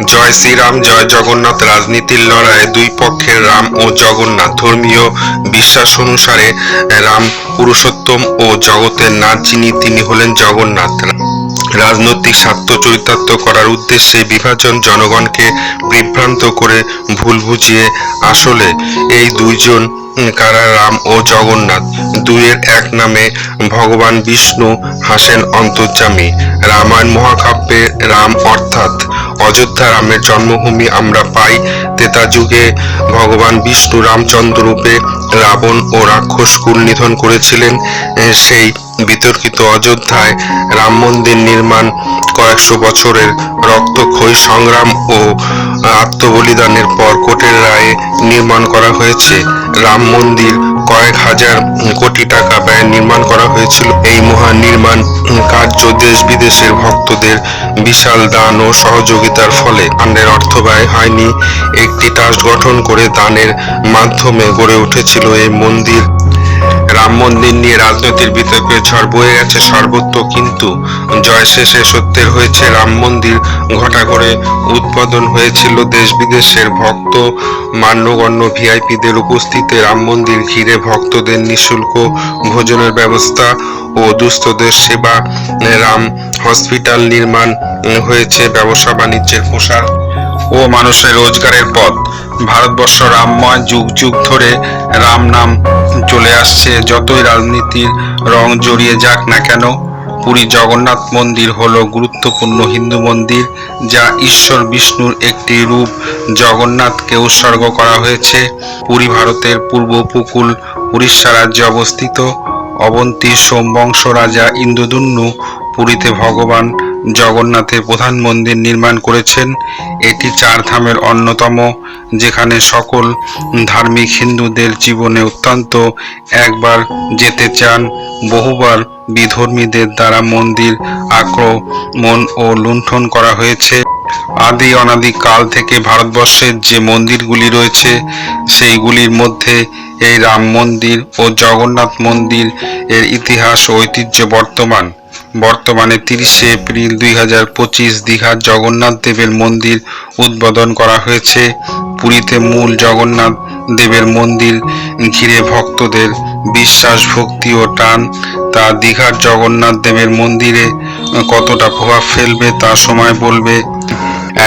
জয় শ্রীরাম, জয় জগন্নাথ। রাজনীতির লড়াইয়ে দুই পক্ষের রাম ও জগন্নাথ। ধর্মীয় বিশ্বাস অনুসারে রাম পুরুষোত্তম ও জগতের নাথ যিনি, তিনি হলেন জগন্নাথ। রাজনৈতিক স্বার্থ চরিতার্থ করার উদ্দেশ্যে বিভাজন জনগণকে বিভ্রান্ত করে ভুল বুঝিয়ে আসলে এই দুইজন কারা রাম ও জগন্নাথ। দুইয়ের এক নামে ভগবান বিষ্ণু হাসেন অন্তর্যামী। রামায়ণ মহাকাব্যে রাম অর্থাৎ অযোধ্যা রামের জন্মভূমি আমরা পাই। তেতা যুগে ভগবান বিষ্ণু রামচন্দ্র রূপে রাবণ ও রাক্ষস কুল নিধন করেছিলেন। সেই বিতর্কিত অযোধ্যায় রাম মন্দির নির্মাণ, কয়েকশো বছরের রক্তক্ষয়ী সংগ্রাম ও আত্মবলিদানের পর কোর্টের রায়ে নির্মাণ করা হয়েছে। রাম মন্দির কয়েক হাজার কোটি টাকা ব্যয় নির্মাণ করা হয়েছিল। এই মহান নির্মাণ কার্য দেশ বিদেশের ভক্তদের বিশাল দান ও সহযোগিতার ফলে ফান্ডের অর্থ ব্যয় হয়নি। একটি ট্রাস্ট গঠন করে দানের মাধ্যমে গড়ে উঠেছিল এই মন্দির। রাম মন্দির নিয়ে রাজনৈতিক বিতর্কের ঝড় বয়ে গেছে সর্বত্র, কিন্তু জয় শেষে সত্যের হয়েছে রাম মন্দির ঘটা করে উদ্বোধন হয়েছিল দেশ বিদেশের ভক্ত, মান্যগণ্য ভিআইপিদের উপস্থিতিতে রাম মন্দির ঘিরে ভক্তদের নিঃশুল্ক ভোজনের ব্যবস্থা ও দুস্থদের সেবা, রাম হসপিটাল নির্মাণ হয়েছে, ব্যবসা বাণিজ্যের প্রসার ও মানুষের রোজগারের পথ। ভারতবর্ষ রামময় যুগ যুগ ধরে রাম নাম চলে আসছে। যতই রাজনীতির রং জড়িয়ে যাক না কেন, পুরী জগন্নাথ মন্দির হলো গুরুত্বপূর্ণ হিন্দু মন্দির, যা ঈশ্বর বিষ্ণুর একটি রূপ জগন্নাথকে উৎসর্গ করা হয়েছে। পুরী ভারতের পূর্ব উপকূল উড়িষ্যা রাজ্যে অবস্থিত অবন্তী সোমবংশ রাজা ইন্দ্রদুন্নু পুরীতে ভগবান জগন্নাথের প্রধান মন্দির নির্মাণ করেছেন। এটি চার ধামের অন্যতম, যেখানে সকল ধার্মিক হিন্দুদের জীবনে অত্যন্ত একবার যেতে চান। বহুবার বিধর্মীদের দ্বারা মন্দির আক্রমণ ও লুণ্ঠন করা হয়েছে। আদি অনাদি কাল থেকে ভারতবর্ষের যে মন্দিরগুলি রয়েছে, সেইগুলির মধ্যে এই রাম মন্দির ও জগন্নাথ মন্দির এর ইতিহাস ও ঐতিহ্য বর্তমান। বর্তমানে তিরিশে এপ্রিল দুই হাজার পঁচিশ দীঘার জগন্নাথ দেবের মন্দির উদ্বোধন করা হয়েছে। পুরীতে মূল জগন্নাথ দেবের মন্দির ঘিরে ভক্তদের বিশ্বাস, ভক্তি ও টান। তা দীঘার জগন্নাথ দেবের মন্দিরে কতটা প্রভাব ফেলবে তা সময় বলবে।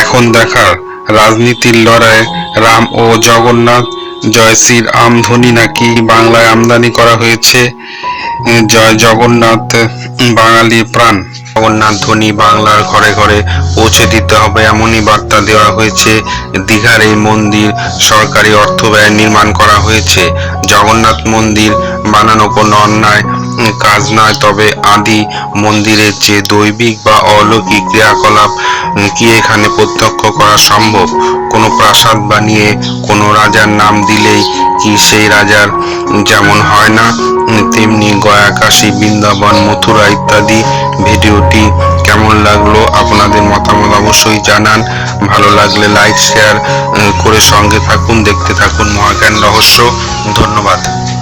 এখন দেখার রাজনীতির লড়াই রাম ও জগন্নাথ জয় শ্রীর আমধ্বনি নাকি বাংলায় আমদানি করা হয়েছে? জয় জগন্নাথ বাঙালি প্রাণ। জগন্নাথ ধ্বনি বাংলার ঘরে ঘরে পৌঁছে দিতে হবে, এমনই বার্তা দেওয়া হয়েছে। দীঘার এই মন্দির সরকারি অর্থ ব্যয় নির্মাণ করা হয়েছে। জগন্নাথ মন্দির বানানো কোনো অন্যায় কাজ নয়, তবে আদি মন্দিরের যে দৈবিক বা অলৌকিক ক্রিয়াকলাপ কি এখানে প্রত্যক্ষ করা সম্ভব? কোনো প্রাসাদ বানিয়ে কোনো রাজার নাম দিলেই কি সেই রাজার যেমন হয় না? তেমনি গয়া, কাশী, বৃন্দাবন, মথুরা ইত্যাদি। ভিডিওটি কেমন লাগল আপনাদের মতামত অবশ্যই জানান। ভালো লাগলে লাইক, শেয়ার করে সঙ্গে থাকুন, দেখতে থাকুন মহাজ্ঞান রহস্য। ধন্যবাদ।